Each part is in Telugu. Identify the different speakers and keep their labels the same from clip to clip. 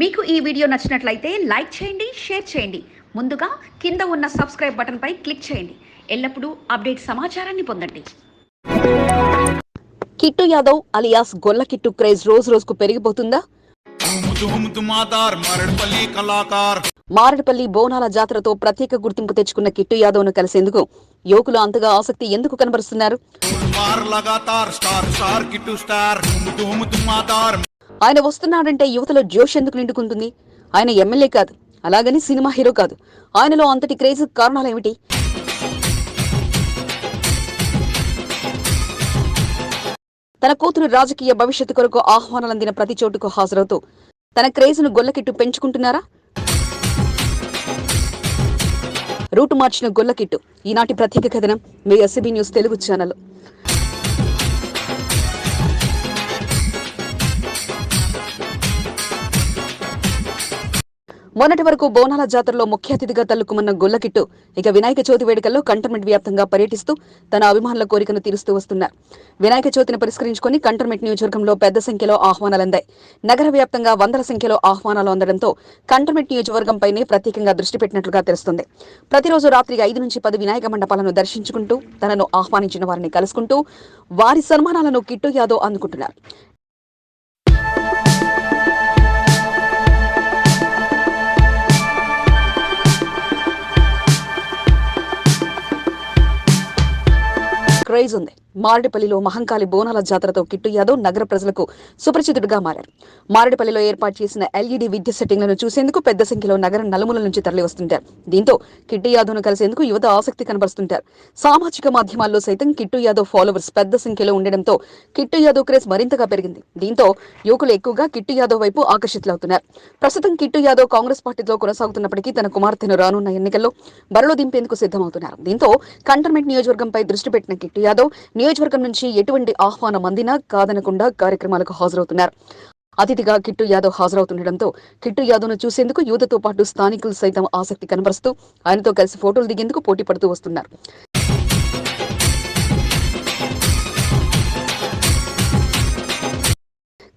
Speaker 1: మీకు ఈ వీడియో నచ్చినట్లయితే లైక్ చేయండి షేర్ చేయండి. ముందుగా కింద ఉన్న సబ్స్క్రైబ్ బటన్పై క్లిక్ చేయండి. ఎల్లప్పుడూ అప్డేట్ సమాచారాన్ని పొందండి.
Speaker 2: కిట్టు యాదవ్ అలియాస్ గొల్ల కిట్టు క్రేజ్ రోజు రోజుకు పెరిగిపోతుందా?
Speaker 3: ధూమ్ ధూమ్ దుమాదార్ మరడ్పల్లి కళాకార్.
Speaker 2: మారడపల్లి బోనాల జాతరతో ప్రత్యేక గుర్తింపు తెచ్చుకున్న కిట్టు యాదవ్ను కలిసేందుకు యువకులు అంతగా ఆసక్తి ఎందుకు కనబరుస్తున్నారు? ఆయన వస్తున్నాడంటే యువతలో జోష్ ఎందుకు నిండుకుంటుంది? ఆయన ఎమ్మెల్యే కాదు అలాగని సినిమా హీరో కాదు. ఆయనలో అంతటి క్రేజ్ కారణాలు ఏమిటి? తన కూతురు రాజకీయ భవిష్యత్తు కొరకు ఆహ్వానాలు అందిన ప్రతి చోటుకు హాజరవుతూ తన క్రేజ్ను గొల్లకిట్టు పెంచుకుంటున్నారా? రూటు మార్చిన గొల్లకిట్టు. ఈనాటి ప్రత్యేక కథనం మీ ఎస్సీబీ న్యూస్ తెలుగు ఛానల్. మొన్నటి వరకు బోనాల జాతరలో ముఖ్య అతిథిగా తల్లుకుమన్న గొల్లకిట్టు ఇక వినాయక చవితి వేడుకల్లో కంటర్మెంట్ వ్యాప్తంగా పర్యటిస్తూ తన అభిమానుల కోరికను తీరుస్తూ వస్తున్నారు. వినాయక చవితిని పరిష్కరించుకుని కంటర్మెంట్ నియోజకవర్గంలో పెద్ద సంఖ్యలో ఆహ్వానాలందాయి నగర వ్యాప్తంగా వందల సంఖ్యలో ఆహ్వానాలు అందడంతో కంటర్మెంట్ నియోజకవర్గంపైనే ప్రత్యేకంగా దృష్టి పెట్టినట్లుగా తెలుస్తుంది. ప్రతిరోజు రాత్రి ఐదు నుంచి పది వినాయక మండపాలను దర్శించుకుంటూ తనను ఆహ్వానించిన వారిని కలుసుకుంటూ వారి సన్మానాలను కిట్టు యాదవ్ అందుకుంటున్నారు. క్రేజ్ ఉంది. మారడిపల్లిలో మహంకాళి బోనాల జాతరతో కిట్టు యాదవ్ నగర ప్రజలకు సుపరిచితుడిగా మారారు. మారేడుపల్లిలో ఏర్పాటు చేసిన ఎల్ఈడి విద్యుత్ సెట్టింగ్లను చూసేందుకు పెద్ద సంఖ్యలో నగరం నలుమూల నుంచి తరలివస్తుంటారు. దీంతో కిట్టు యాదవ్ను కలిసేందుకు యువత ఆసక్తి కనబరుస్తుంటారు. సామాజిక మాధ్యమాల్లో సైతం కిట్టు యాదవ్ ఫాలోవర్స్ పెద్ద సంఖ్యలో ఉండడంతో కిట్టు యాదవ్ క్రేజ్ మరింతగా పెరిగింది. దీంతో యువకులు ఎక్కువగా కిట్టు యాదవ్ వైపు ఆకర్షితులవుతున్నారు. ప్రస్తుతం కిట్టు యాదవ్ కాంగ్రెస్ పార్టీలో కొనసాగుతున్నప్పటికీ తన కుమార్తెను రానున్న ఎన్నికల్లో బరిలో దింపేందుకు సిద్ధమవుతున్నారు. దీంతో కంటోన్మెంట్ నియోజకవర్గంపై దృష్టి పెట్టిన కిట్టు యాదవ్ నియోజకవర్గం నుంచి ఎటువంటి ఆహ్వానం అందినా కాదనకుండా కార్యక్రమాలకు హాజరవుతున్నారు. అతిథిగా కిట్టు యాదవ్ హాజరవుతుండటంతో కిట్టు యాదవ్ను చూసేందుకు యువతతో పాటు స్థానికులు సైతం ఆసక్తి కనబరుస్తూ ఆయనతో కలిసి ఫోటోలు దిగేందుకు పోటీ పడుతూ వస్తున్నారు.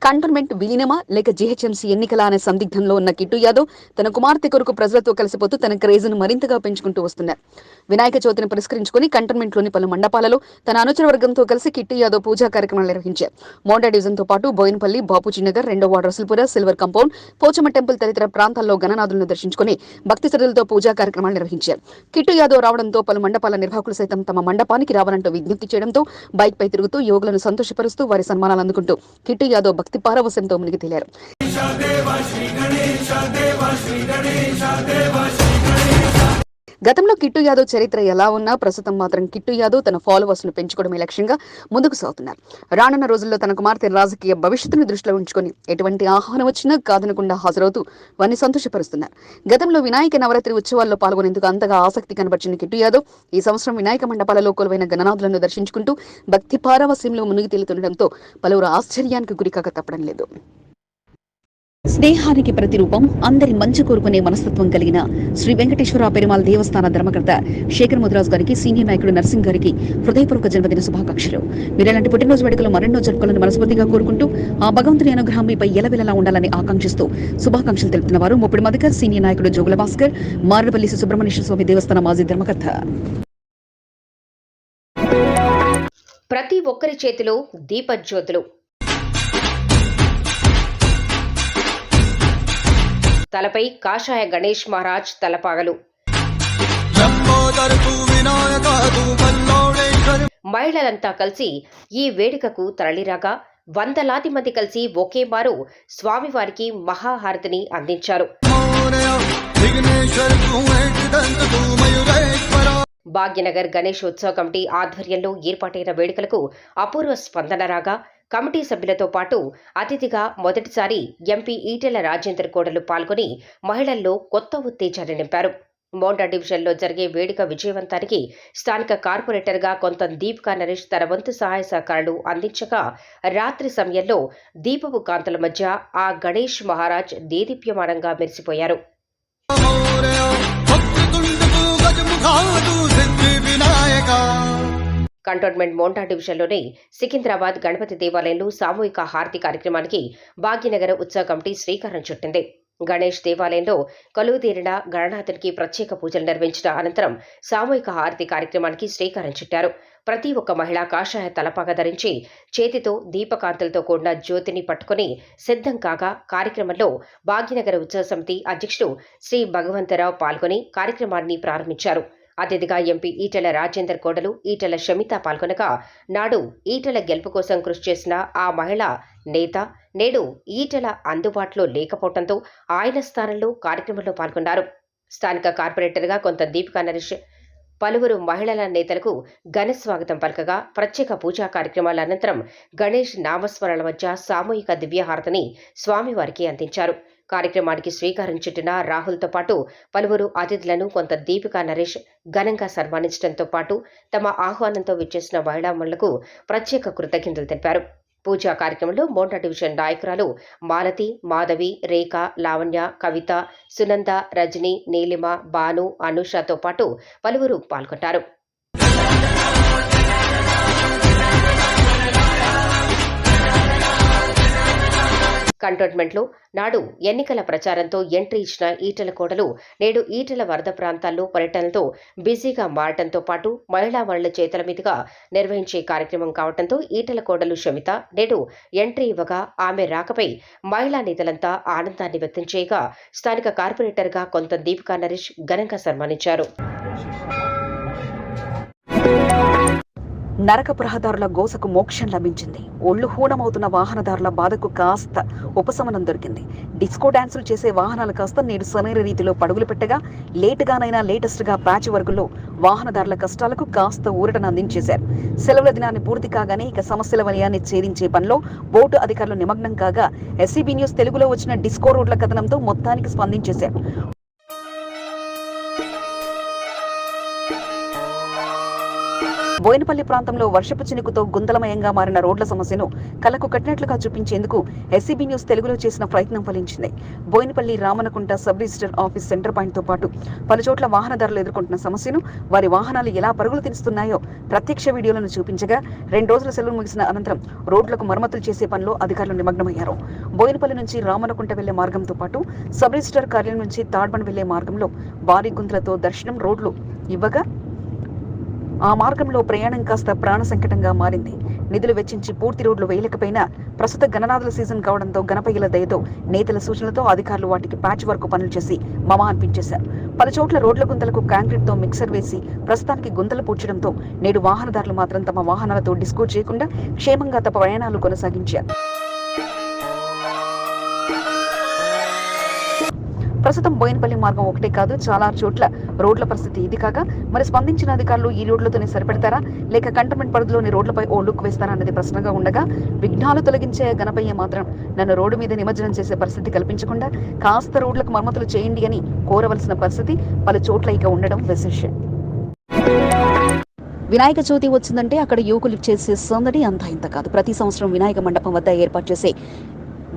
Speaker 2: కంటోన్మెంట్ విలీనమా లేక జీహెచ్ఎంసీ ఎన్నికల అనే సందిగ్ధంలో ఉన్న కిట్టు యాదవ్ తన కుమార్తె కొరకు ప్రజలతో కలిసిపోతూ తన క్రేజ్ను మరింతగా పెంచుకుంటూ వస్తున్నారు. వినాయక చవితిని పురస్కరించుకుని కంటోన్మెంట్లోని పలు మండపాలలో తన అనుచర వర్గంతో కలిసి కిట్టి యాదవ్ పూజా కార్యక్రమాలు నిర్వహించారు. మోండా డివిజన్తో పాటు బోయినపల్లి బాపూజీ నగర్ రెండో ward Rasoolpura Silver Compound Pochamma temple తదితర ప్రాంతాల్లో గణనాథులను దర్శించుకుని భక్తి శ్రద్ధలతో పూజా కార్యక్రమాలు నిర్వహించారు. కిట్టు యాదవ్ రావడంతో పలు మండపాల నిర్వాహకులు సైతం తమ మండపానికి రావాలంటూ విజ్ఞప్తి చేయడంతో బైక్ పై తిరుగుతూ యోగులను సంతోషపరుస్తూ వారి సన్మానాలు అందుకుంటూ కిట్టు యాదవ్ భక్తి పారవశ్యంతో మునిగి తేలారు. గతంలో కిట్టు యాదవ్ చరిత్ర ఎలా ఉన్నా ప్రస్తుతం మాత్రం కిట్టు యాదవ్ తన ఫాలోవర్స్ను పెంచుకోవడమే లక్ష్యంగా ముందుకు సాగుతున్నారు. రానున్న రోజుల్లో తన కుమార్తె రాజకీయ భవిష్యత్తును దృష్టిలో ఉంచుకొని ఎటువంటి ఆహ్వానం వచ్చినా కాదనకుండా హాజరవుతూ వారిని సంతోషపరుస్తున్నారు. గతంలో వినాయక నవరాత్రి ఉత్సవాల్లో పాల్గొనేందుకు అంతగా ఆసక్తి కనబర్చిన కిట్టు యాదవ్ ఈ సంవత్సరం వినాయక మండపాలలో కొలువైన గణనాథులను దర్శించుకుంటూ భక్తి పారవస్యంలో మునిగి తేలుతుండటంతో పలువురు ఆశ్చర్యానికి గురికాక తప్పడం లేదు. స్నేహానికి ప్రతిరూపం అందరి మంచి కోరుకునే మనస్తత్వం కలిగిన శ్రీ వెంకటేశ్వర పెరుమాల దేవస్థాన ధర్మకర్త శేఖర్ ముదిరాజు గారికి సీనియర్ నాయకుడు నర్సింగ్ గారికి హృదయపూర్వక జన్మదిన శుభాకాంక్షలు. మీరేలాంటి పుట్టినరోజు వేడుకలు మరెన్నో జరుపుకోవాలని మనస్ఫూర్తిగా కోరుకుంటూ ఆ భగవంతుని అనుగ్రహం మీపై ఎలవెలలా ఉండాలని ఆకాంక్షిస్తూ శుభాకాంక్షలు తెలుపుతున్న వారు ముప్పటి మధుకర్ సీనియర్ నాయకుడు జోగుల భాస్కర్ మారడపల్లి సుబ్రహ్మణ్యేశ్వర స్వామి దేవస్థాన మాజీ ధర్మకర్త.
Speaker 4: ప్రతి ఒక్కరి చేతిలో దీపజ్యోతులు తలపై కాషాయ గణేష్ మహారాజ్ తలపాగలు. మహిళలంతా కలిసి ఈ వేడుకకు తరలిరాగా వందలాది మంది కలిసి ఒకే ఒకేమారు స్వామివారికి మహాహారతిని అందించారు. భాగ్యనగర్ గణేష్ ఉత్సవ కమిటీ ఆధ్వర్యంలో ఏర్పాటైన వేడుకలకు అపూర్వ స్పందన రాగా కమిటీ సభ్యులతో పాటు అతిథిగా మొదటిసారి ఎంపీ ఈటెల రాజేందర్ కోడలు పాల్గొని మహిళల్లో కొత్త ఉత్తేజాన్ని నింపారు. మోండా డివిజన్లో జరిగే వేడుక విజయవంతానికి స్థానిక కార్పొరేటర్గా కొంత దీపికా నరేష్ తన వంతు సహాయ సహకారాలు అందించగా రాత్రి సమయంలో దీపపు కాంతల మధ్య ఆ గణేష్ మహారాజ్ దేదీప్యమానంగా మెరిసిపోయారు.
Speaker 3: వినాయక.
Speaker 4: కంటోన్మెంట్ మోంటా డివిజన్లోని సికింద్రాబాద్ గణపతి దేవాలయంలో సామూహిక హారతి కార్యక్రమానికి భాగ్యనగర ఉత్సవ కమిటీ శ్రీకారం చుట్టింది. గణేష్ దేవాలయంలో కలువుదీరిన గణనాథునికి ప్రత్యేక పూజలు నిర్వహించిన అనంతరం సామూహిక హారతి కార్యక్రమానికి శ్రీకారం చుట్టారు. ప్రతి ఒక్క మహిళ కాషాయ తలపాగా ధరించి చేతితో దీపకాంతులతో కూడిన జ్యోతిని పట్టుకుని సిద్ధం కాగా కార్యక్రమంలో భాగ్యనగర ఉత్సవ సమితి అధ్యక్షుడు శ్రీ భగవంతరావు పాల్గొని కార్యక్రమాన్ని ప్రారంభించారు. అతిథిగా ఎంపీ ఈటెల రాజేందర్ కోడలు ఈటెల షమిత పాల్గొనగా నాడు ఈటెల గెలుపు కోసం కృషి చేసిన ఆ మహిళ నేత నేడు ఈటెల అందుబాటులో లేకపోవడంతో ఆయన స్థానంలో కార్యక్రమంలో పాల్గొన్నారు. స్థానిక కార్పొరేటర్గా కొంత దీపికా నరేష్ పలువురు మహిళల నేతలకు ఘన స్వాగతం పలకగా ప్రత్యేక పూజా కార్యక్రమాల అనంతరం గణేష్ నామస్మరణల మధ్య సామూహిక దివ్యహారతిని స్వామివారికి అందించారు. కార్యక్రమానికి శ్రీకారం చుట్టిన రాహుల్తో పాటు పలువురు అతిథులను కొంత దీపికా నరేష్ ఘనంగా సన్మానించడంతో పాటు తమ ఆహ్వానంతో విచ్చేసిన మహిళామణులకు ప్రత్యేక కృతజ్ఞతలు తెలిపారు. పూజా కార్యక్రమంలో మోండా డివిజన్ నాయకురాలు మాలతి మాధవి రేఖ లావణ్య కవిత సునంద రజని నీలిమ బాను అనుషతో పాటు పలువురు పాల్గొంటారు. కంటోన్మెంట్లో. నాడు ఎన్నికల ప్రచారంతో ఎంట్రీ ఇచ్చిన ఈటల కోడలు నేడు ఈటల వరద ప్రాంతాల్లో పర్యటనతో బిజీగా మారటంతో పాటు మహిళా మహిళల చేతుల మీదుగా నిర్వహించే కార్యక్రమం కావడంతో ఈటల కోడలు షమిత నేడు ఎంట్రీ ఇవ్వగా ఆమె రాకపై మహిళా నేతలంతా ఆనందాన్ని వ్యక్తం చేయగా స్థానిక కార్పొరేటర్గా కొంత దీపికా నరేష్ ఘనంగా సన్మానించారు.
Speaker 2: నరక ప్రహదారుల గోసకు మోక్షం లభించింది. ఒళ్ళు హూనమవుతున్న వాహనదారుల బాధకు కాస్త ఉపశమనం దొరికింది. డిస్కో డాన్సులు చేసే వాహనాలు కాస్త నేడు సరైన రీతిలో పడుగులు పెట్టగా లేటుగానైనా లేటెస్ట్గా ప్యాచ్ వర్గుల్లో వాహనదారుల కష్టాలకు కాస్త ఊరటను అందించేశారు. సెలవుల దినాన్ని పూర్తి కాగానే ఇక సమస్యల వలయాన్ని ఛేదించే పనిలో బోర్డు అధికారులు నిమగ్నం కాగా ఎస్సీబీ న్యూస్ తెలుగులో వచ్చిన డిస్కో రోడ్ల కథనంతో మొత్తానికి స్పందించేశారు. బోయినపల్లి ప్రాంతంలో వర్షపు చినుకుతో గుంతలమయంగా మారిన రోడ్ల సమస్యను కలకు కట్టినట్లుగా చూపించేందుకు ఎస్సీబీ న్యూస్ తెలుగులో చేసిన ప్రయత్నం ఫలించింది. Boinpally Ramanakunta sub register office centre పాయింట్తో పాటు పలుచోట్ల వాహనదారులు ఎదుర్కొంటున్న సమస్యను వారి వాహనాలు ఎలా పరుగులు తీస్తున్నాయో ప్రత్యక్ష వీడియోలను చూపించగా రెండు రోజుల సెలవు ముగిసిన అనంతరం రోడ్లకు మరమ్మతులు చేసే పనిలో అధికారులు నిమగ్నమయ్యారు. బోయినపల్లి నుంచి రామనకుంట వెళ్ళే మార్గంతో పాటు సబ్ రిజిస్టర్ కార్యాలయం నుంచి తాడ్బండ్ వెళ్ళే మార్గంలో భారీ గుంతలతో దర్శనం రోడ్లు ఇవ్వగా ఆ మార్గంలో ప్రయాణం కాస్త ప్రాణ సంకటంగా మారింది. నిధులు వెచ్చించి పూర్తి రోడ్లు వేయలేకపోయినా ప్రస్తుత గణనాథుల సీజన్ కావడంతో గణపయ్యల దయతో నేతల సూచనలతో అధికారులు వాటికి ప్యాచ్ వర్క్ పనులు చేసి మమ అనిపించేశారు. పలు చోట్ల రోడ్ల గుంతలకు కాంక్రీట్తో మిక్సర్ వేసి ప్రస్తుతానికి గుంతలు పూడ్చడంతో నేడు వాహనదారులు మాత్రం తమ వాహనాలతో డిస్కో చేయకుండా క్షేమంగా తమ ప్రయాణాలు కొనసాగించారు. ప్రస్తుతం బోయినపల్లి మార్గం ఒకటే కాదు చాలా చోట్ల రోడ్ల పరిస్థితి ఇది కాగా మరి స్పందించిన అధికారులు ఈ రోడ్లతోనే సరిపెడతారా? లేక కంటోన్మెంట్ పరిధిలోని రోడ్లపై ఓ లుక్ వేస్తారా అన్నది ప్రశ్నగా ఉండగా విఘ్నాలు తొలగించే గణపయ్య మాత్రం నన్ను రోడ్డు మీద నిమజ్జనం చేసే పరిస్థితి కల్పించకుండా కాస్త రోడ్లకు మరమ్మతులు చేయండి అని కోరవలసిన పరిస్థితి పలు చోట్ల ఇక ఉండడం విశేషం. వినాయక చవితి వచ్చిందంటే అక్కడ యువకులు చేసే సందడి అంత ఇంత కాదు. ప్రతి సంవత్సరం వినాయక మండపం వద్ద ఏర్పాటు చేసే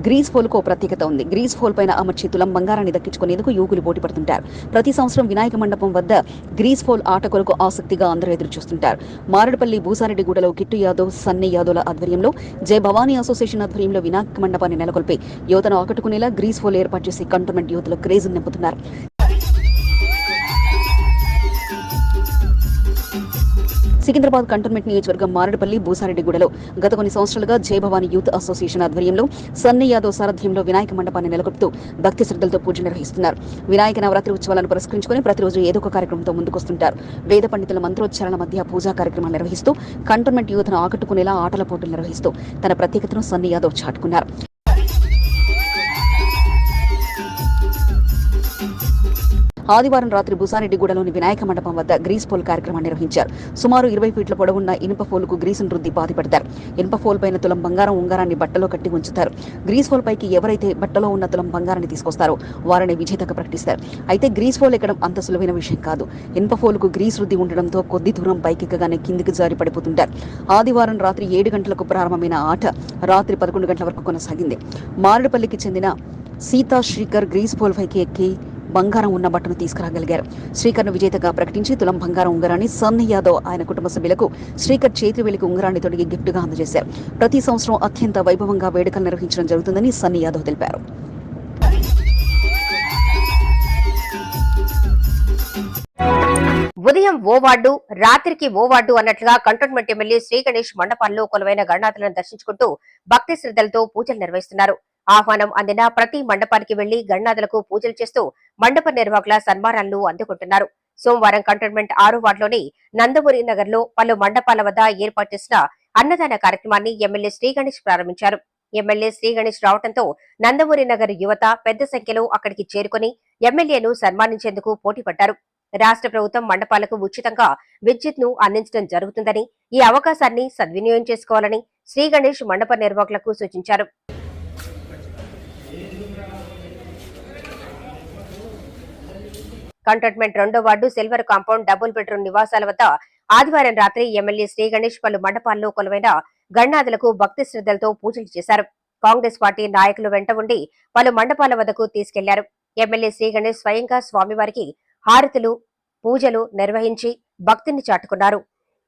Speaker 2: గ్రీస్ ఫోల్కు ప్రత్యేకత ఉంది. గ్రీస్ ఫోల్ పైన అమర్చి తులం బంగారాన్ని దక్కించుకునేందుకు యువకులు పోటీ పడుతుంటారు. ప్రతి సంవత్సరం వినాయక మండపం వద్ద గ్రీస్ ఫోల్ ఆట కొరకు ఆసక్తిగా అందరూ ఎదురు చూస్తుంటారు. మారడపల్లి భూసారెడ్డిగూడలో కిట్టు యాదవ్ సన్నీ యాదవ్ల ఆధ్వర్యంలో జయ భవానీ అసోసియేషన్ ఆధ్వర్యంలో వినాయక మండపాన్ని నెలకొల్పి యువతను ఆకట్టుకునేలా గ్రీస్ ఫోల్ ఏర్పాటు చేసి కంటోన్మెంట్ యువతలో క్రేజ్ నింపుతున్నారు. సికింద్రాబాద్ కంటోన్మెంట్ నియోజకవర్గం మారడపల్లి భూసారెడ్డిగూడలో గత కొన్ని సంవత్సరాలుగా జయభవాని యూత్ అసోసియేషన్ ఆధ్వర్యంలో సన్నీ యాదవ్ సారథ్యంలో వినాయక మండపాన్ని నెలకొల్పుతూ భక్తి శ్రద్ధలతో పూజ నిర్వహిస్తున్నారు. వినాయక నవరాత్రి ఉత్సవాలను పురస్కరించుకుని ప్రతిరోజు ఏదో ఒక కార్యక్రమంతో ముందుకొస్తుంటారు. వేద పండితుల మంత్రోచ్చారణ మధ్య పూజా కార్యక్రమాలు నిర్వహిస్తూ కంటోన్మెంట్ యూత్ను ఆకట్టుకునేలా ఆటల పోటీలు నిర్వహిస్తూ తన ప్రత్యేకతను సన్నీ యాదవ్ చాటుకున్నారు. ఆదివారం రాత్రి బుసారెడ్డిగూడలోని వినాయక మండపం వద్ద గ్రీస్ పోల్ కార్యక్రమాన్ని నిర్వహించారు. సుమారు ఇరవై ఫీట్ల పొడవున్న ఇనుప ఫోల్కు గ్రీసును రుద్ది పాతి పెడతారు. ఇనుప ఫోల్ పైన తులం బంగారం ఉంగారాన్ని బట్టలో కట్టి ఉంచుతారు. గ్రీస్ ఫోల్ పైకి ఎవరైతే బట్టలో ఉన్న తులం బంగారాన్ని తీసుకొస్తారో వారిని విజేతగా ప్రకటిస్తారు. అయితే గ్రీస్ ఫోల్ ఎక్కడం అంత సులువైన విషయం కాదు. ఇనుప ఫోల్కు గ్రీస్ రుద్ది ఉండడంతో కొద్ది దూరం పైకెక్కగానే కిందికి జారి పడిపోతుంటారు. ఆదివారం రాత్రి ఏడు గంటలకు ప్రారంభమైన ఆట రాత్రి పదకొండు గంటల వరకు కొనసాగింది. మారేడుపల్లికి చెందిన సీతా శ్రీకర్ గ్రీస్ పోల్ పైకి ఎక్కి బంగారం ఉన్న బట్టను తీసుకురాగలిగారు. శ్రీకర్ను విజేతగా ప్రకటించి తులం బంగారం ఉంగరాన్ని సన్ని యాదవ్ ఆయన కుటుంబ సభ్యులకు శ్రీకర్ చేతి వెలికి ఉంగరాన్ని తొడిగి గిఫ్ట్గా అందజేశారు. ప్రతి సంవత్సరం అత్యంత వైభవంగా వేడుకలు నిర్వహించడం జరుగుతుందని సన్ని యాదవ్ తెలిపారు.
Speaker 4: ఉదయం ఓ వార్డు రాత్రికి ఓ వార్డు అన్నట్లుగా కంటోన్మెంట్ ఎమ్మెల్యే శ్రీ గణేష్ మండపాల్లో కొలువైన గణనాథులను దర్శించుకుంటూ భక్తి శ్రద్ధలతో పూజలు నిర్వహిస్తున్నారు. ఆహ్వానం అందిన ప్రతి మండపానికి వెళ్ళి గణనాథులకు పూజలు చేస్తూ మండప నిర్వాహకుల సన్మానాలను అందుకుంటున్నారు. సోమవారం కంటోన్మెంట్ ఆరు వార్డులోని నందమూరి నగర్లో పలు మండపాల వద్ద ఏర్పాటు చేసిన అన్నదాన కార్యక్రమాన్ని ఎమ్మెల్యే శ్రీ గణేష్ ప్రారంభించారు. ఎమ్మెల్యే శ్రీ గణేష్ రావడంతో నందమూరి నగర్ యువత పెద్ద సంఖ్యలో అక్కడికి చేరుకుని ఎమ్మెల్యేను సన్మానించేందుకు పోటీ పడ్డారు. రాష్ట్ర ప్రభుత్వం మండపాలకు ఉచితంగా విద్యుత్ను అందించడం జరుగుతుందని ఈ అవకాశాన్ని సద్వినియోగం చేసుకోవాలని శ్రీ గణేష్ మండప నిర్వాహకులకు సూచించారు. కంటోన్మెంట్ రెండో ward Silver Compound double bedroom నివాసాల వద్ద ఆదివారం రాత్రి ఎమ్మెల్యే శ్రీ గణేష్ పలు మండపాల్లో కొలువైన గణనాథులకు భక్తి శ్రద్ధలతో పూజలు చేశారు. కాంగ్రెస్ పార్టీ నాయకులు వెంట ఉండి పలు మండపాల వద్దకు తీసుకెళ్ళారు. ఎమ్మెల్యే శ్రీ గణేష్ స్వయంగా స్వామివారికి హారతులు పూజలు నిర్వహించి భక్తిని చాటుకున్నారు.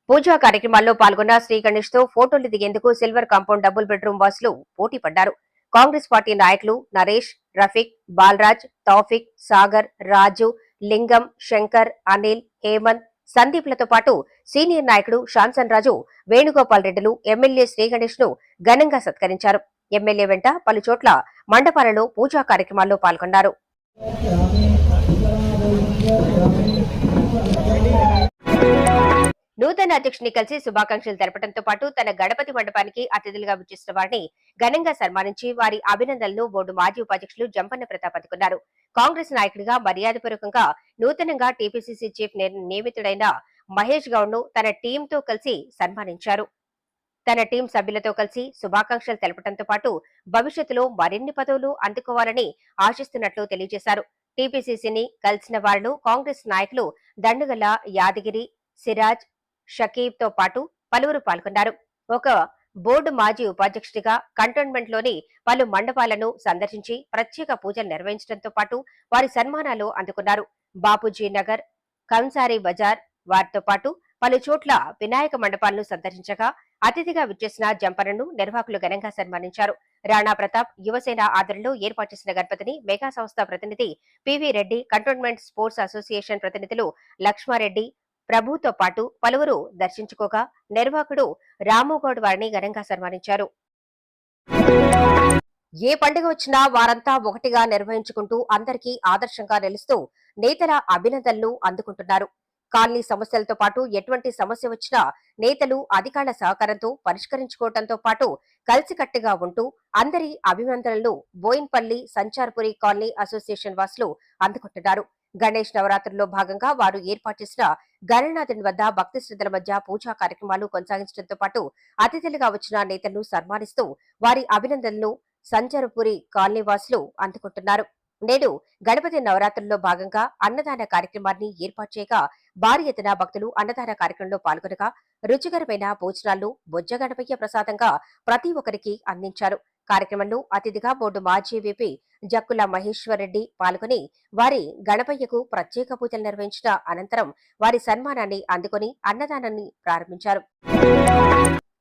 Speaker 4: పూజా కార్యక్రమాల్లో పాల్గొన్న శ్రీ గణేష్తో ఫోటోలు దిగేందుకు సిల్వర్ కాంపౌండ్ డబుల్ బెడ్రూమ్ వాసులు పోటీ పడ్డారు. కాంగ్రెస్ పార్టీ నాయకులు నరేష్ రఫీక్ బాలరాజ్ తౌఫిక్ సాగర్ రాజు లింగం శంకర్ అనిల్ హేమంత్ సందీప్లతో పాటు సీనియర్ నాయకుడు శాంసన్ రాజు వేణుగోపాల్ రెడ్డిలు ఎమ్మెల్యే శ్రీగణేష్ను ఘనంగా సత్కరించారు. ఎమ్మెల్యే వెంట పలు చోట్ల మండపాలలో పూజా కార్యక్రమాల్లో పాల్గొన్నారు. నూతన అధ్యక్షుని కలిసి శుభాకాంక్షలు తెలపడంతో పాటు తన గణపతి మండపానికి అతిథులుగా విచ్చేసిన వారిని ఘనంగా సన్మానించి వారి అభినందనలు బోర్డు మాజీ ఉపాధ్యక్షులు జంపన్న ప్రతాప్ అందుకున్నారు. కాంగ్రెస్ నాయకుడిగా మర్యాదపూర్వకంగా నూతనంగా టీపీసీసీ చీఫ్ నియమితుడైన మహేష్ గౌడ్ను తన టీంతో కలిసి సన్మానించారు. తన టీం సభ్యులతో కలిసి శుభాకాంక్షలు తెలపడంతో పాటు భవిష్యత్తులో మరిన్ని పదవులు అందుకోవాలని ఆశిస్తున్నట్లు తెలియజేశారు. టీపీసీసీని కలిసిన వారిలో కాంగ్రెస్ నాయకులు దండుగల యాదగిరి సిరాజ్ షకీబ్తో పాటు పలువురు పాల్గొన్నారు. ఒక బోర్డు మాజీ ఉపాధ్యక్షుడిగా కంటోన్మెంట్లోని పలు మండపాలను సందర్శించి ప్రత్యేక పూజలు నిర్వహించడంతో పాటు వారి సన్మానాలు అందుకున్నారు. బాపూజీ నగర్ కంసారి బజార్ వారితో పాటు పలు చోట్ల వినాయక మండపాలను సందర్శించగా అతిథిగా విచ్చేసిన జంపరను నిర్వాహకులు ఘనంగా సన్మానించారు. రాణా ప్రతాప్ యువసేన ఆధ్వర్యంలో ఏర్పాటు చేసిన గణపతిని మెగా సంస్థ ప్రతినిధి PV Reddy Cantonment Sports Association ప్రతినిధులు లక్ష్మారెడ్డి ప్రభుతో పాటు పలువురు దర్శించుకోగా నిర్వాహకుడు రాముగౌడ్ వారిని ఘనంగా సన్మానించారు. ఏ పండుగ వచ్చినా వారంతా ఒకటిగా నిర్వహించుకుంటూ అందరికీ ఆదర్శంగా నిలుస్తూ నేతల అభినందనలు అందుకుంటున్నారు. కాలనీ సమస్యలతో పాటు ఎటువంటి సమస్య వచ్చినా నేతలు అధికారుల సహకారంతో పరిష్కరించుకోవడంతో పాటు కలిసికట్టుగా ఉంటూ అందరి అభినందనలు బోయిన్పల్లి సంచార్పురి కాలనీ అసోసియేషన్ వాసులు అందుకుంటున్నారు. గణేష్ నవరాత్రుల్లో భాగంగా వారు ఏర్పాటు చేసిన గణనాథుని వద్ద భక్తి శ్రద్ధల మధ్య పూజా కార్యక్రమాలు కొనసాగించడంతో పాటు అతిథులుగా వచ్చిన నేతలను సన్మానిస్తూ వారి అభినందనలు సంచరపురి కాలనీ వాసులు అందుకుంటున్నారు. నేడు గణపతి నవరాత్రుల్లో భాగంగా అన్నదాన కార్యక్రమాన్ని ఏర్పాటు చేయగా భారీ ఎత్తున భక్తులు అన్నదాన కార్యక్రమంలో పాల్గొనగా రుచికరమైన భోజనాలను బొజ్జ గణపయ్య ప్రసాదంగా ప్రతి ఒక్కరికి అందించారు. కార్యక్రమంలో అతిథిగా బోర్డు మాజీ విపి జక్కుల మహేశ్వర్ రెడ్డి పాల్గొని వారి గణపయ్యకు ప్రత్యేక పూజలు నిర్వహించిన అనంతరం వారి సన్మానాన్ని అందుకుని అన్నదానాన్ని ప్రారంభించారు.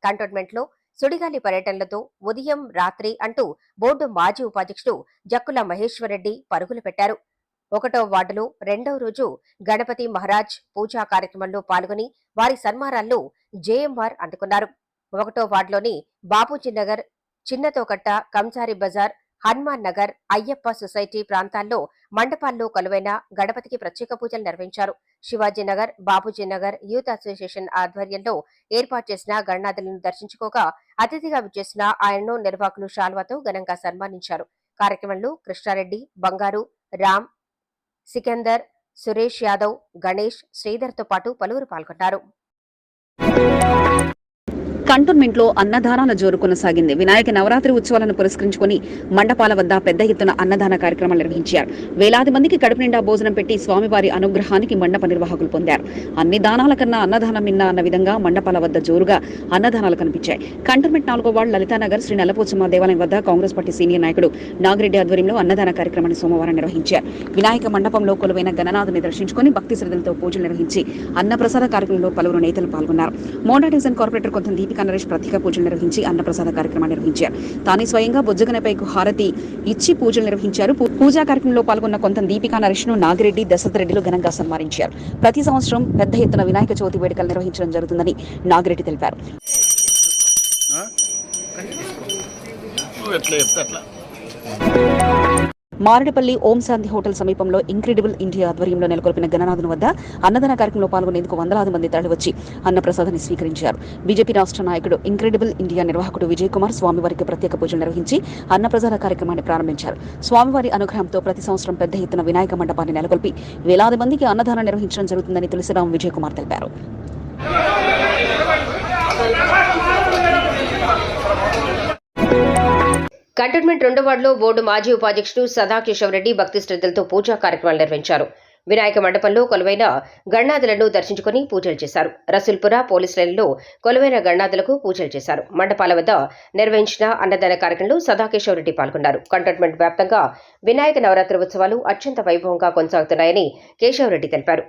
Speaker 4: కంటోన్మెంట్లో సుడిగాలి పర్యటనలతో ఉదయం రాత్రి అంటూ బోర్డు మాజీ ఉపాధ్యక్షుడు జక్కుల మహేశ్వరరెడ్డి పరుగులు పెట్టారు. ఒకటో వార్డులో రెండవ రోజు గణపతి మహారాజ్ పూజా కార్యక్రమంలో పాల్గొని వారి సన్మానాలను జేఎంఆర్ అందుకున్నారు. ఒకటో వార్డులోని బాపూజీ నగర్ చిన్నతోకట్ట కంసారి బజార్ హనుమాన్ నగర్ అయ్యప్ప సొసైటీ ప్రాంతాల్లో మండపాల్లో కొలువైన గణపతికి ప్రత్యేక పూజలు నిర్వహించారు. శివాజీనగర్ నగర్ నగర్ యూత్ అసోసియేషన్ ఆధ్వర్యంలో ఏర్పాటు చేసిన గణనాథులను దర్శించుకోగా అతిథిగా విచ్చేసిన ఆయనను నిర్వాహకులు శాల్వాతో ఘనంగా సన్మానించారు. కార్యక్రమంలో కృష్ణారెడ్డి బంగారు రామ్ సికందర్ సురేష్ యాదవ్ గణేష్ శ్రీధర్తో పాటు పలువురు పాల్గొన్నారు.
Speaker 2: కంటోన్మెంట్లో అన్నదానాల జోరు కొనసాగింది. వినాయక నవరాత్రి ఉత్సవాలను పురస్కరించుకుని మండపాల వద్ద పెద్ద ఎత్తున అన్నదాన కార్యక్రమాలు నిర్వహించారు. వేలాది మందికి కడుపు నిండా భోజనం పెట్టి స్వామివారి అనుగ్రహానికి మండప నిర్వాహకులు పొందారు. అన్ని దానాల కన్నా అన్నదానం మిన్న అన్న విధంగా మండపాల వద్ద జోరుగా అన్నదానాలు కనిపించాయి. కంటోన్మెంట్ నాలుగో వార్డు లలితానగర్ శ్రీ నల్లపోచమ్మ దేవాలయం వద్ద కాంగ్రెస్ పార్టీ సీనియర్ నాయకుడు నాగిరెడ్డి ఆధ్వర్యంలో అన్నదాన కార్యక్రమాన్ని సోమవారం నిర్వహించారు. వినాయక మండపంలో కొలువైన గణనాథుని దర్శించుకుని భక్తి శ్రద్ధలతో పూజలు నిర్వహించి అన్నప్రసాద కార్యక్రమంలో పలువురు నేతలు పాల్గొన్నారు. మోడా డివిజన్ కార్పొరేటర్ కొంత దీపిక నరేష్ ప్రత్యేక పూజలు నిర్వహించి అన్నప్రసాద కార్యక్రమాన్ని నిర్వహించారు. తానే స్వయంగా బొజ్జగనపైకు హారతి ఇచ్చి పూజలు నిర్వహించారు. పూజా కార్యక్రమంలో పాల్గొన్న కొంత దీపికా నరేష్ను నాగిరెడ్డి దశరథ రెడ్డిలు ఘనంగా సన్మానించారు. ప్రతి సంవత్సరం పెద్ద ఎత్తున వినాయక చవితి వేడుకలు నిర్వహించడం జరుగుతుందని నాగిరెడ్డి తెలిపారు.
Speaker 3: ఎట్లా అట్లా.
Speaker 2: మారేడుపల్లి ఓం శాంతి హోటల్ సమీపంలో ఇంక్రెడిబుల్ ఇండియా ఆధ్వర్యంలో నెలకొల్పిన గణనాథుని వద్ద అన్నదాన కార్యక్రమంలో పాల్గొనేందుకు వందలాది మంది తరలివచ్చి అన్నప్రసాదాన్ని స్వీకరించారు. బీజేపీ రాష్ట్ర నాయకుడు ఇంక్రెడిబుల్ ఇండియా నిర్వాహకుడు విజయ్ కుమార్ స్వామివారికి ప్రత్యేక పూజలు నిర్వహించి అన్నప్రసాద కార్యక్రమాన్ని ప్రారంభించారు. స్వామివారి అనుగ్రహంతో ప్రతి సంవత్సరం పెద్ద ఎత్తున వినాయక మండపాన్ని నెలకొల్పి వేలాది మందికి అన్నదానం నిర్వహించడం జరుగుతుందని తులసిరాం విజయ్ కుమార్ తెలిపారు.
Speaker 4: కంటోన్మెంట్ రెండో వార్డులో బోర్డు మాజీ ఉపాధ్యక్షుడు సదాకేశవ్ రెడ్డి భక్తి శ్రద్ధలతో పూజా కార్యక్రమాలు నిర్వహించారు. వినాయక మండపంలో కొలువైన గణనాథులను దర్శించుకుని పూజలు చేశారు. రసూల్పుర పోలీస్ లైన్లో కొలువైన గణనాథులకు పూజలు చేశారు. మండపాల వద్ద నిర్వహించిన అన్నదాన కార్యక్రమంలో సదాకేశవ్ రెడ్డి పాల్గొన్నారు. కంటోన్మెంట్ వ్యాప్తంగా వినాయక నవరాత్రి ఉత్సవాలు అత్యంత వైభవంగా కొనసాగుతున్నాయని కేశవరెడ్డి తెలిపారు.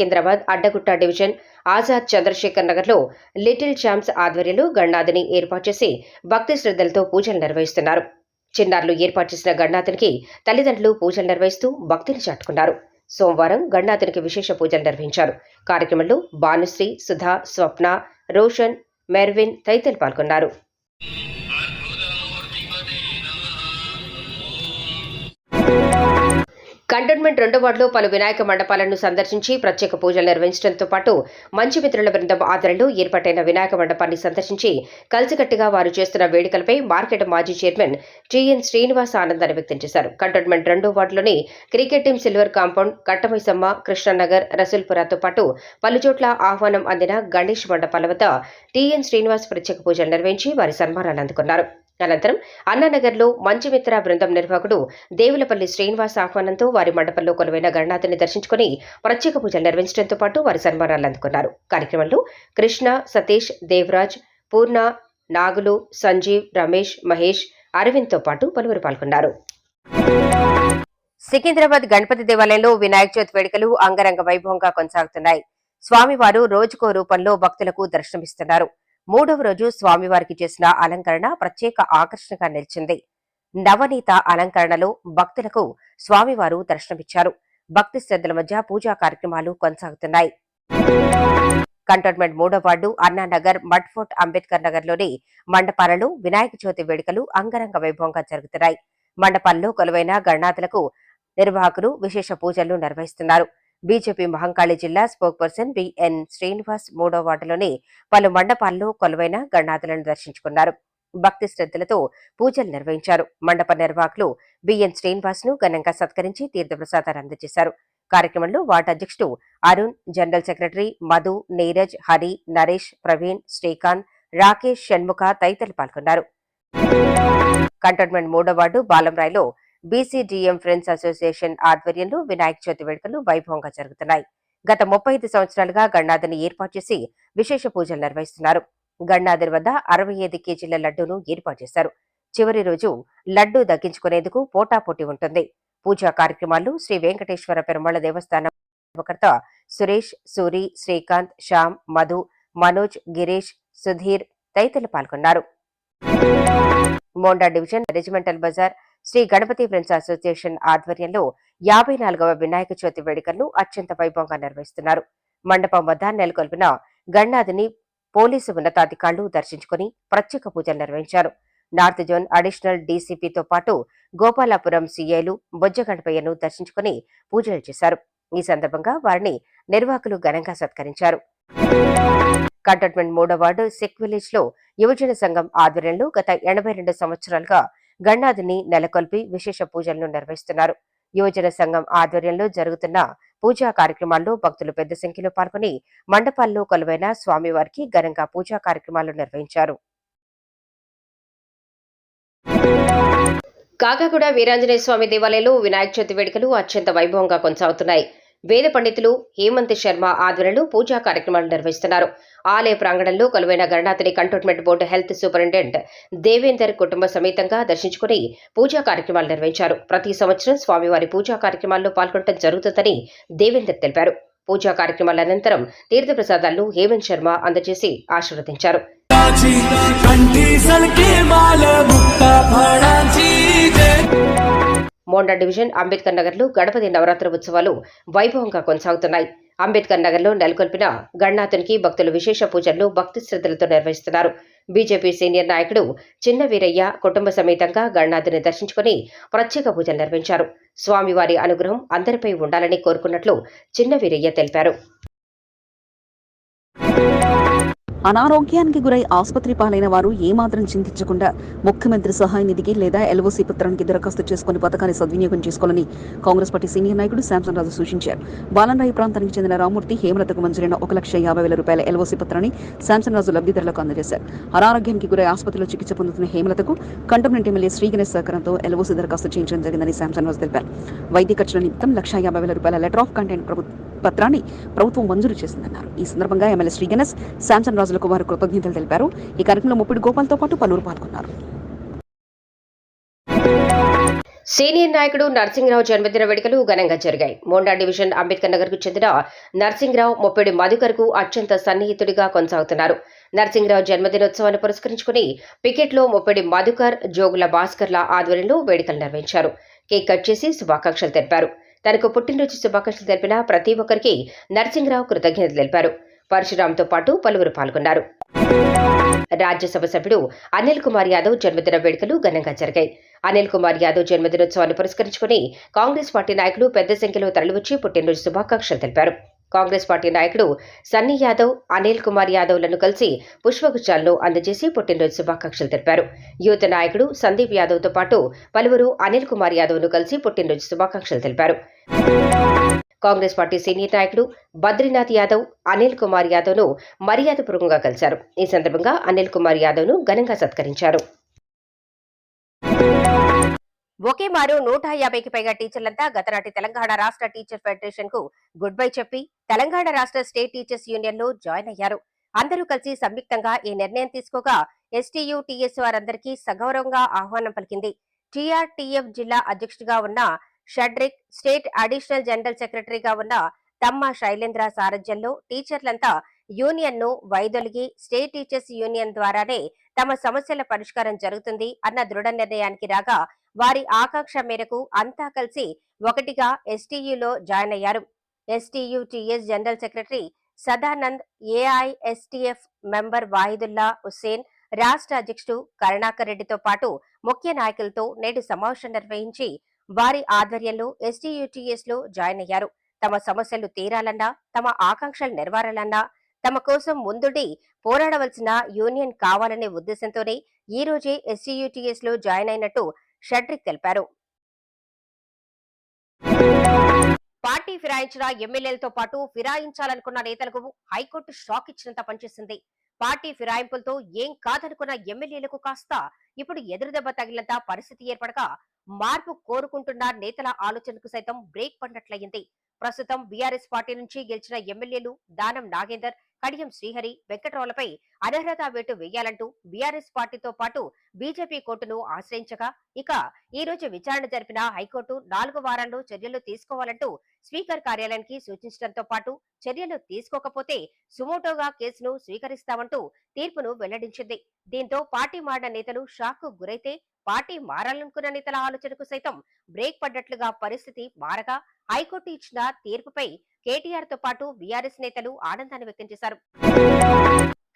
Speaker 4: సికింద్రాబాద్ అడ్డగుట్ట డివిజన్ ఆజాద్ చంద్రశేఖర్ నగర్లో లిటిల్ ఛాంప్స్ ఆధ్వర్యంలో గణనాథిని ఏర్పాటు చేసి భక్తి శ్రద్ధలతో పూజలు నిర్వహిస్తున్నారు. చిన్నారులు ఏర్పాటు చేసిన గణనాథునికి తల్లిదండ్రులు పూజలు నిర్వహిస్తూ భక్తిని చాటుకున్నారు. సోమవారం గణనాథునికి విశేష పూజలు నిర్వహించారు. కార్యక్రమంలో భానుశ్రీ సుధా స్వప్న రోషన్ మెర్విన్ తదితరులు పాల్గొన్నారు. కంటోన్మెంట్ రెండో వార్డులో పలు వినాయక మండపాలను సందర్శించి ప్రత్యేక పూజలు నిర్వహించడంతో పాటు మంచి మిత్రుల బృందం ఆధ్వర్యంలో ఏర్పాటైన వినాయక మండపాన్ని సందర్శించి కలిసికట్టుగా వారు చేస్తున్న వేడుకలపై మార్కెట్ మాజీ చైర్మన్ టిఎన్ శ్రీనివాస్ ఆనందాన్ని వ్యక్తం చేశారు. కంటోన్మెంట్ రెండో వార్డులోని cricket team Silver Compound Kattamaisamma Krishnanagar రసూల్పురాతో పాటు పలుచోట్ల ఆహ్వానం అందిన గణేష్ మండపాల వద్ద టిఎన్ శ్రీనివాస్ ప్రత్యేక పూజలు నిర్వహించి వారి సన్మానాలు అందుకున్నారు. అనంతరం అన్నానగర్లో మంచిమిత్ర బృందం నిర్వాహకుడు దేవులపల్లి శ్రీనివాస్ ఆహ్వానంతో వారి మండపంలో కొలువైన గణనాథుని దర్శించుకుని ప్రత్యేక పూజలు నిర్వహించడంతో పాటు వారి సన్మానాలు అందుకున్నారు. కార్యక్రమంలో కృష్ణ సతీష్ దేవరాజ్ పూర్ణ నాగులు సంజీవ్ రమేష్ మహేష్ అరవింద్తో పాటు పలువురు పాల్గొన్నారు. సికింద్రాబాద్ గణపతి దేవాలయంలో వినాయక చవితి వేడుకలు అంగరంగ వైభవంగా కొనసాగుతున్నాయి. స్వామివారు రోజుకో రూపంలో భక్తులకు దర్శనమిస్తున్నారు. మూడవ రోజు స్వామివారికి చేసిన అలంకరణ ప్రత్యేక ఆకర్షణగా నిలిచింది. నవనీత అలంకరణలో భక్తులకు స్వామివారు దర్శనమిచ్చారు. భక్తి శ్రద్ధల మధ్య పూజా కార్యక్రమాలు కొనసాగుతున్నాయి. కంటోన్మెంట్ మూడో వార్డు అన్నానగర్ మడ్ఫోర్ట్ అంబేద్కర్ నగర్లోని మండపాలలో వినాయక చవితి వేడుకలు అంగరంగ వైభవంగా జరుగుతున్నాయి. మండపాల్లో కొలువైన గణనాథులకు నిర్వాహకులు విశేష పూజలు నిర్వహిస్తున్నారు. బీజేపీ మహంకాళి జిల్లా స్పోక్ పర్సన్ బిఎన్ శ్రీనివాస్ మూడో వార్డులోని పలు మండపాల్లో కొలువైన గణనాథులను దర్శించుకున్నారు. భక్తి శ్రద్ధలతో పూజలు నిర్వహించారు. మండప నిర్వాహకులు బిఎన్ శ్రీనివాస్ను ఘనంగా సత్కరించి తీర్థప్రసాదాలు అందజేశారు. కార్యక్రమంలో వార్డు అధ్యక్షుడు అరుణ్ జనరల్ సెక్రటరీ మధు నీరజ్ హరి నరేష్ ప్రవీణ్ శ్రీకాంత్ రాకేష్ షణ్ముఖ తదితరులు పాల్గొన్నారు. కంటోన్మెంట్ మూడో వార్డు బాలంరాయ్లో బీసీడీఎం ఫ్రెండ్స్ అసోసియేషన్ ఆధ్వర్యంలో వినాయక చవితి వేడుకలు వైభవంగా జరుగుతున్నాయి. గత ముప్పై ఐదు సంవత్సరాలుగా గణనాథుని ఏర్పాటు చేసి విశేష పూజలు నిర్వహిస్తున్నారు. గణనాథుని వద్ద అరవై ఐదు కేజీల లడ్డూను ఏర్పాటు చేశారు. చివరి రోజు లడ్డూ దక్కించుకునేందుకు పోటాపోటీ ఉంటుంది. పూజా కార్యక్రమాల్లో శ్రీ వెంకటేశ్వర పెరుమాళ దేవస్థానం కర్త సురేష్ సూరి శ్రీకాంత్ శ్యామ్ మధు మనోజ్ గిరీష్ సుధీర్ తదితరులు పాల్గొన్నారు. Monda division Regimental Bazaar Shri Ganapathi Friends Association ఆధ్వర్యంలో యాభై నాలుగవ వినాయక చవితి వేడుకలను అత్యంత వైభవంగా నిర్వహిస్తున్నారు. మండపం వద్ద నెలకొల్పిన గణనాథిని పోలీసు ఉన్నతాధికారులు దర్శించుకుని ప్రత్యేక పూజలు నిర్వహించారు. నార్త్ జోన్ అడిషనల్ డీసీపీతో పాటు గోపాలాపురం సీఐలు బొజ్జగణపయ్యను దర్శించుకుని పూజలు చేశారు. ఈ సందర్భంగా వారిని నిర్వాహకులు ఘనంగా సత్కరించారు. కంటోన్మెంట్ మూడో వార్డు సిక్ విలేజ్లో యువజన సంఘం ఆధ్వర్యంలో గత ఎనభై రెండు సంవత్సరాలుగా గణనాథుని నెలకొల్పి విశేష పూజలను నిర్వహిస్తున్నారు. యువజన సంఘం ఆధ్వర్యంలో జరుగుతున్న పూజా కార్యక్రమాల్లో భక్తులు పెద్ద సంఖ్యలో పాల్గొని మండపాల్లో కొలువైన స్వామివారికి ఘనంగా పూజా కార్యక్రమాలు నిర్వహించారు. కాకాగూడ వీరాంజనేయ స్వామి దేవాలయంలో వినాయక చవితి వేడుకలు అత్యంత వైభవంగా కొనసాగుతున్నాయి. వేద పండితులు హేమంత్ శర్మ ఆధ్వర్యంలో పూజా కార్యక్రమాలు నిర్వహిస్తున్నారు. ఆలయ ప్రాంగణంలో కొలువైన గణనాథుని Cantonment Board health superintendent Devender కుటుంబ సమేతంగా దర్శించుకుని పూజా కార్యక్రమాలు నిర్వహించారు. ప్రతి సంవత్సరం స్వామివారి పూజా కార్యక్రమాల్లో పాల్గొనడం జరుగుతుందని దేవేందర్ తెలిపారు. పూజా కార్యక్రమాల అనంతరం తీర్థప్రసాదాలను హేమంత్ శర్మ అందజేసి ఆశీర్వదించారు.
Speaker 5: కంటి సల్కే మాల ముక్త
Speaker 4: మోండా డివిజన్ అంబేద్కర్ నగర్లో గణపతి నవరాత్రి ఉత్సవాలు వైభవంగా కొనసాగుతున్నాయి. అంబేద్కర్ నగర్లో నెలకొల్పిన గణనాథునికి భక్తులు విశేష పూజలను భక్తి శ్రద్ధలతో నిర్వహిస్తున్నారు. బీజేపీ సీనియర్ నాయకుడు చిన్న వీరయ్య కుటుంబ సమేతంగా గణనాథుని దర్శించుకుని ప్రత్యేక పూజలు నిర్వహించారు. స్వామివారి అనుగ్రహం అందరిపై ఉండాలని కోరుకున్నట్లు చిన్న వీరయ్య తెలిపారు.
Speaker 2: అనారోగ్యానికి గురై ఆసుపత్రి పాలైన వారు ఏమాత్రం చింతించకుండా ముఖ్యమంత్రి సహాయ నిధికి లేదా ఎల్ఓసి పత్రానికి దరఖాస్తు చేసుకుని పథకాన్ని సద్వినియోగం చేసుకోవాలని కాంగ్రెస్ పార్టీ సీనియర్ నాయకుడు శాంసన్ రాజు సూచించారు. బాలన్రాయి ప్రాంతానికి చెందిన రామూర్తి హేమలతకు మంజూరైన ఒక లక్ష యాభై వేల రూపాయల ఎల్ఓసి పత్రాన్ని శాంసన్ రాజు లబ్ధిదారులకు అందజేశారు. అనారోగ్యానికి గురై ఆసుపత్రిలో చికిత్స పొందుతున్న హేమలతకు కంటోన్మెంట్ ఎమ్మెల్యే శ్రీ గణేష్ సహకారంతో ఎల్ఓసీ దరఖాస్తు చేయించడం జరిగిందని శాంసన్ రాజు తెలిపారు. వైద్య ఖర్చుల నిమిత్తం లక్ష యాభై వేల రూపాయల లెటర్ ఆఫ్ కంటెంట్ ప్రభుత్వం పత్రాన్ని ప్రభుత్వం మంజూరు చేసిందన్నారు. ఈ సందర్భంగా ఎమ్మెల్యే శ్రీ గణేష్ శాంసన్ రాజులకు వారు కృతజ్ఞతలు తెలిపారు. ఈ కార్యక్రమంలో ముప్పిడి గోపాల్తో పాటు పలువురు పాల్గొన్నారు.
Speaker 4: సీనియర్ నాయకుడు నర్సింగ్రావు జన్మదిన వేడుకలు ఘనంగా జరిగాయి. మోండా డివిజన్ అంబేద్కర్ నగర్కు చెందిన నర్సింగ్రావు ముప్పిడి మధుకర్కు అత్యంత సన్నిహితుడిగా కొనసాగుతున్నారు. నర్సింగ్రావు జన్మదినోత్సవాన్ని పురస్కరించుకుని పికెట్లో ముప్పిడి మధుకర్ జోగుల భాస్కర్ల ఆధ్వర్యంలో వేడుకలు నిర్వహించారు. కేక్ కట్ చేసి శుభాకాంక్షలు తెలిపారు. తనకు పుట్టినరోజు శుభాకాంక్షలు తెలిపిన ప్రతి ఒక్కరికి నరసింహరావు కృతజ్ఞతలు తెలిపారు. పరశురాంతో పాటు పలువురు పాల్గొన్నారు. రాజ్యసభ సభ్యుడు అనిల్ కుమార్ యాదవ్ జన్మదిన వేడుకలు ఘనంగా జరిగాయి. అనిల్ కుమార్ యాదవ్ జన్మదినోత్సవాన్ని పురస్కరించుకుని కాంగ్రెస్ పార్టీ నాయకులు పెద్ద సంఖ్యలో తరలివచ్చి పుట్టినరోజు శుభాకాంక్షలు తెలిపారు. కాంగ్రెస్ పార్టీ నాయకుడు సన్నీ యాదవ్ అనిల్ కుమార్ యాదవ్లను కలిసి పుష్పగుచ్చాలను అందజేసి పుట్టినరోజు శుభాకాంక్షలు తెలిపారు. యువత నాయకుడు సందీప్ యాదవ్తో పాటు పలువురు అనిల్ కుమార్ యాదవ్ను కలిసి పుట్టినరోజు శుభాకాంక్షలు తెలిపారు. కాంగ్రెస్ పార్టీ సీనియర్ నాయకుడు బద్రీనాథ్ యాదవ్ అనిల్ కుమార్ యాదవ్ను మర్యాదపూర్వకంగా కలిశారు. ఈ సందర్భంగా అనిల్ కుమార్ యాదవ్ను ఘనంగా సత్కరించారు. ఒకే మారు నూట యాభైకి పైగా టీచర్లంతా గతనాటి తెలంగాణ రాష్ట్ర టీచర్ ఫెడరేషన్కు గుడ్ బై చెప్పి తెలంగాణ రాష్ట్ర స్టేట్ టీచర్స్ యూనియన్లో జాయిన్ అయ్యారు. అందరూ కలిసి సంయుక్తంగా ఈ నిర్ణయం తీసుకోగా ఎస్టీయు టీఎస్ వారందరికీ సగౌరవంగా ఆహ్వానం పలికింది. టీఆర్టీఎఫ్ జిల్లా అధ్యక్షుడిగా ఉన్న షడ్రిక్ స్టేట్ అడిషనల్ జనరల్ సెక్రటరీగా ఉన్న తమ్మ శైలేంద్ర సారథ్యంలో టీచర్లంతా యూనియన్ను వైదొలిగి స్టేట్ టీచర్స్ యూనియన్ ద్వారానే తమ సమస్యల పరిష్కారం జరుగుతుంది అన్న దృఢ నిర్ణయానికి రాగా వారి ఆకాంక్ష మేరకు అంతా కలిసి ఒకటిగా ఎస్టీయూలో జాయిన్ అయ్యారు. STUTS general secretary Sadanand AISTF member Wahidullah Hussain రాష్ట్ర అధ్యక్షుడు కరుణాకర్ రెడ్డితో పాటు ముఖ్య నాయకులతో నేడు సమావేశం నిర్వహించి వారి ఆధ్వర్యంలో ఎస్టీయుటిఎస్లో జాయిన్ అయ్యారు. తమ సమస్యలు తీరాలన్నా తమ ఆకాంక్షలు నెరవేరాలన్నా తమ కోసం ముందుండి పోరాడవలసిన యూనియన్ కావాలనే ఉద్దేశంతోనే ఈ రోజే ఎస్టీయూటీఎస్లో జాయిన్ అయినట్టు షట్రిక్ తెలిపారు. పార్టీ ఫిరాయించిన ఎమ్మెల్యేలతో పాటు ఫిరాయించాలనుకున్న నేతలకు హైకోర్టు షాక్ ఇచ్చినంత పనిచేసింది. పార్టీ ఫిరాయింపులతో ఏం కాదనుకున్న ఎమ్మెల్యేలకు కాస్త ఇప్పుడు ఎదురుదెబ్బ తగిలినంత పరిస్థితి ఏర్పడగా మార్పు కోరుకుంటున్న నేతల ఆలోచనకు సైతం బ్రేక్ పడినట్లయింది. ప్రస్తుతం బీఆర్ఎస్ పార్టీ నుంచి గెలిచిన ఎమ్మెల్యేలు దానం నాగేందర్ కడియం శ్రీహరి వెంకట్రావులపై అనర్హత వేటు వేయాలంటూ బీఆర్ఎస్ పార్టీతో పాటు బీజేపీ కోర్టును ఆశ్రయించగా ఇక ఈ రోజు విచారణ జరిపిన హైకోర్టు నాలుగు వారాల్లో చర్యలు తీసుకోవాలంటూ స్పీకర్ కార్యాలయానికి సూచించడంతో పాటు చర్యలు తీసుకోకపోతే సుమోటోగా కేసును స్వీకరిస్తామంటూ తీర్పును వెల్లడించింది. దీంతో పార్టీ మారిన నేతలు షాక్కు గురైతే పార్టీ మారాలనుకున్న నేతల ఆలోచనకు సైతం బ్రేక్ పడ్డట్లుగా పరిస్థితి మారగా హైకోర్టు ఇచ్చిన తీర్పుపై కేటీఆర్తో పాటు బీఆర్ఎస్ నేతలు ఆనందాన్ని వ్యక్తం చేశారు.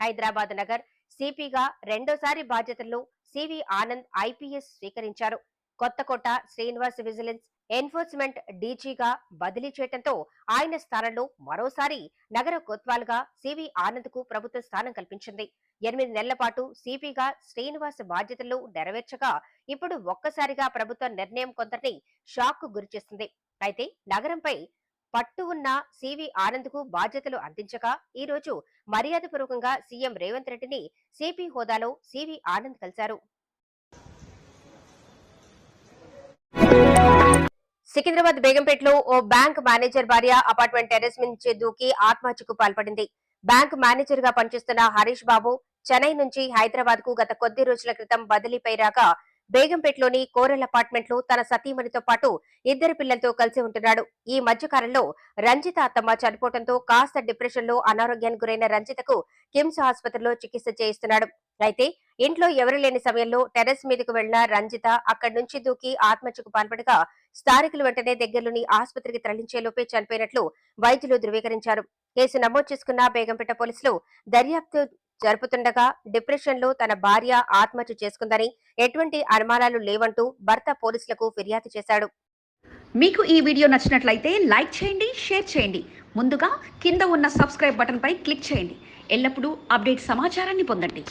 Speaker 4: హైదరాబాద్ నగర్ సిపిగా రెండోసారి బాధ్యతల్లో సివి ఆనంద్ ఐపీఎస్ స్వీకరించారు. కొత్తకోట శ్రీనివాస్ విజిలెన్స్ ఎన్ఫోర్స్మెంట్ డీజీగా బదిలీ చేయడంతో ఆయన స్థానంలో మరోసారి నగర కొత్వాల్గా సివి ఆనంద్కు ప్రభుత్వం స్థానం కల్పించింది. ఎనిమిది నెలల పాటు సిపిగా శ్రీనివాస్ బాధ్యతలు నెరవేర్చగా ఇప్పుడు ఒక్కసారిగా ప్రభుత్వ నిర్ణయం కొందరిని షాక్కు గురిచేస్తుంది అయితే నగరంపై పట్టు ఉన్న సివి ఆనంద్కు బాధ్యతలు అందించగా ఈ రోజు మర్యాదపూర్వకంగా సీఎం రేవంత్ రెడ్డిని సిపి హోదాలో సివి ఆనంద్ కలిశారు. సికింద్రాబాద్ బేగంపేటలో ఓ బ్యాంక్ మేనేజర్ భార్య అపార్ట్మెంట్ టెర్రస్ నుంచి దూకి ఆత్మహత్యకు పాల్పడింది. బ్యాంక్ మేనేజర్గా పనిచేస్తున్న హరీష్ బాబు చెన్నై నుంచి హైదరాబాద్కు గత కొద్ది రోజుల క్రితం బదిలీపై రాగా బేగంపేటలోని కోరల్ అపార్ట్మెంట్లో తన సతీమణితో పాటు ఇద్దరు పిల్లలతో కలిసి ఉంటున్నాడు. ఈ మధ్యకాలంలో రంజిత అత్తమ్మ చనిపోవడంతో కాస్త డిప్రెషన్లో అనారోగ్యానికి గురైన రంజితకు కిమ్స్ ఆసుపత్రిలో చికిత్స చేయిస్తున్నాడు. అయితే ఇంట్లో ఎవరు లేని సమయంలో టెర్రస్ మీదకు వెళ్ళిన రంజిత అక్కడి నుంచి దూకి ఆత్మహత్యకు పాల్పడగా స్థానికులు వెంటనే దగ్గరలోని ఆసుపత్రికి తరలించేలోపే చనిపోయినట్లు వైద్యులు ధృవీకరించారు. కేసు నమోదు చేసుకున్న బేగంపేట పోలీసులు దర్యాప్తు జరుపుతుండగా డిప్రెషన్లో తన భార్య ఆత్మహత్య చేసుకుందని ఎటువంటి అనుమానాలు లేవంటూ భర్త పోలీసులకు ఫిర్యాదు చేశాడు.
Speaker 1: మీకు ఈ వీడియో నచ్చినట్లయితే లైక్ చేయండి షేర్ చేయండి. ముందుగా కింద ఉన్న సబ్స్క్రైబ్ బటన్పై క్లిక్ చేయండి. ఎల్లప్పుడూ అప్డేట్ సమాచారాన్ని పొందండి.